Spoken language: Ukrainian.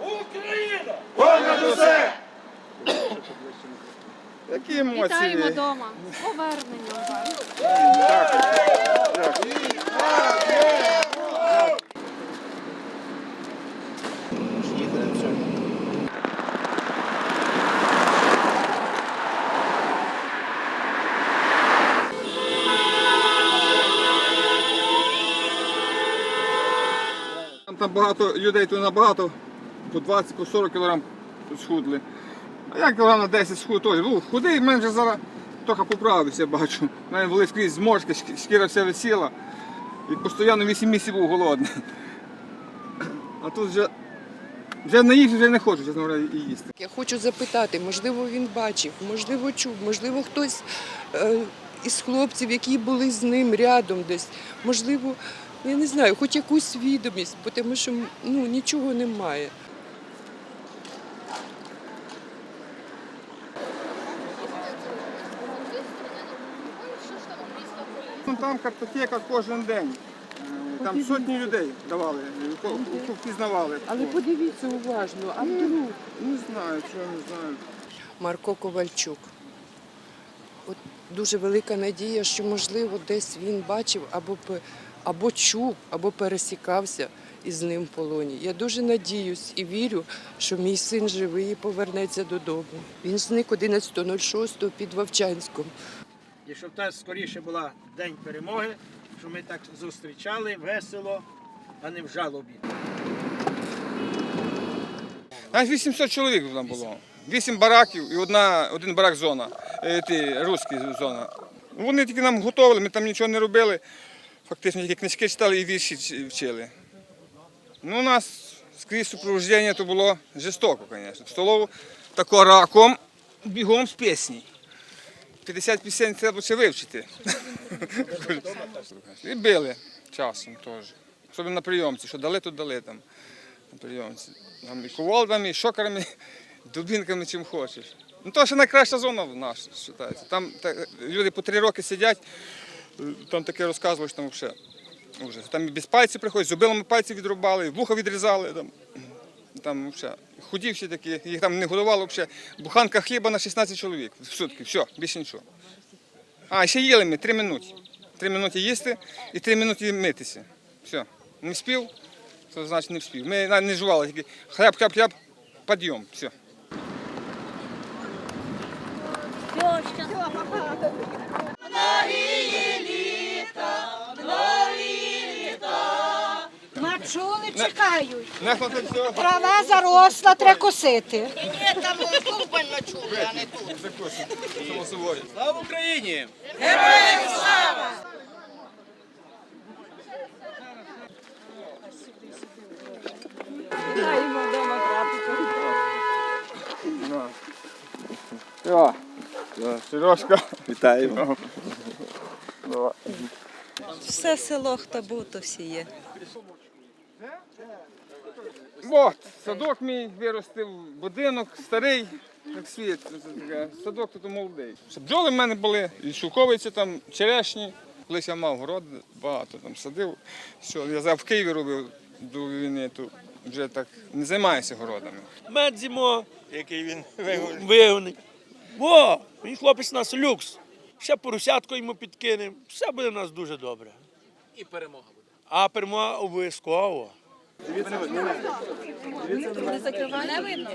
Україна! Понад усе! Які емоції? Вітаємо вдома. З Там, багато людей, то набагато, по 20, по 40 кг схудли. А я кілограм на 10 схуд теж. Був худий, в мене вже зараз трохи поправився, бачу. У мене були скрізь зморшки, шкіра вся висіла. І постійно 8 місяців був голодний. А тут вже, вже наївся, вже не хочу, чесно говоря, і їсти. Я хочу запитати, можливо, він бачив, можливо, чув, можливо, хтось е, із хлопців, які були з ним рядом десь, можливо, я не знаю, хоч якусь відомість, бо тому що ну, нічого немає. Ну, Там картотека кожен день. Е, Там сотні людей давали, ко- впізнавали. Але подивіться уважно, а вдруг Не знаю, чого не знаю. Марко Ковальчук. От дуже велика надія, що, можливо, десь він бачив або, пе- або чув, або пересікався із ним в полоні. Я дуже надіюсь і вірю, що мій син живий і повернеться додому. Він зник 11.06 під Вовчанськом. І щоб та скоріше була день перемоги, щоб ми так зустрічали весело, а не в жалобі. Нас 800 чоловік там було. Вісім бараків і одна, один барак зона, е, ті, зона. Вони тільки нам готували, ми там нічого не робили. Фактично тільки книжки читали і вірші вчили. Ну, у нас скрізь супроводження то було жорстоко, звісно. В столову тако раком, бігом з пісні. 50 пісень треба ще вивчити. І били часом теж. Особливо на прийомці, що дали, то дали там на прийомці. Там і кувалдами, і шокерами, дубінками, чим хочеш. Ну, то ще найкраща зона в нас вважається. Там та, люди по три роки сидять, там таке розказували, що там взагалі. Ужас. Там без пальців приходять, зубилами пальці відрубали, вуха відрізали. Там, там взагалі. Худі всі такі, їх там не годувало взагалі. Буханка хліба на 16 чоловік в сутки. Все, більше нічого. А, ще їли ми 3 минути. 3 минути їсти і 3 минути митися. Все. Не вспів, це значить не вспів. Ми не жували, тільки хляб, хляб, хляб, підйом. Все. Мачули все. Трава заросла, треба косити. Слава Україні! Вдома, братику. Все. Сережка. Вітаємо. Все село, хто був, то всі є. От, садок мій виростив, будинок старий, як світ. Садок тут молодий. Щоб бджоли в мене були, і шовковиці там, черешні. Колись я мав город, багато там садив. Все, я за- в Києві робив до війни, то вже так не займаюся городами. Мед зімо, який він вигоний. Во, він хлопець у нас люкс. Ще поросятку йому підкинемо. Все буде у нас дуже добре. І перемога буде. А перемога обов'язково. Закривай. Не видно.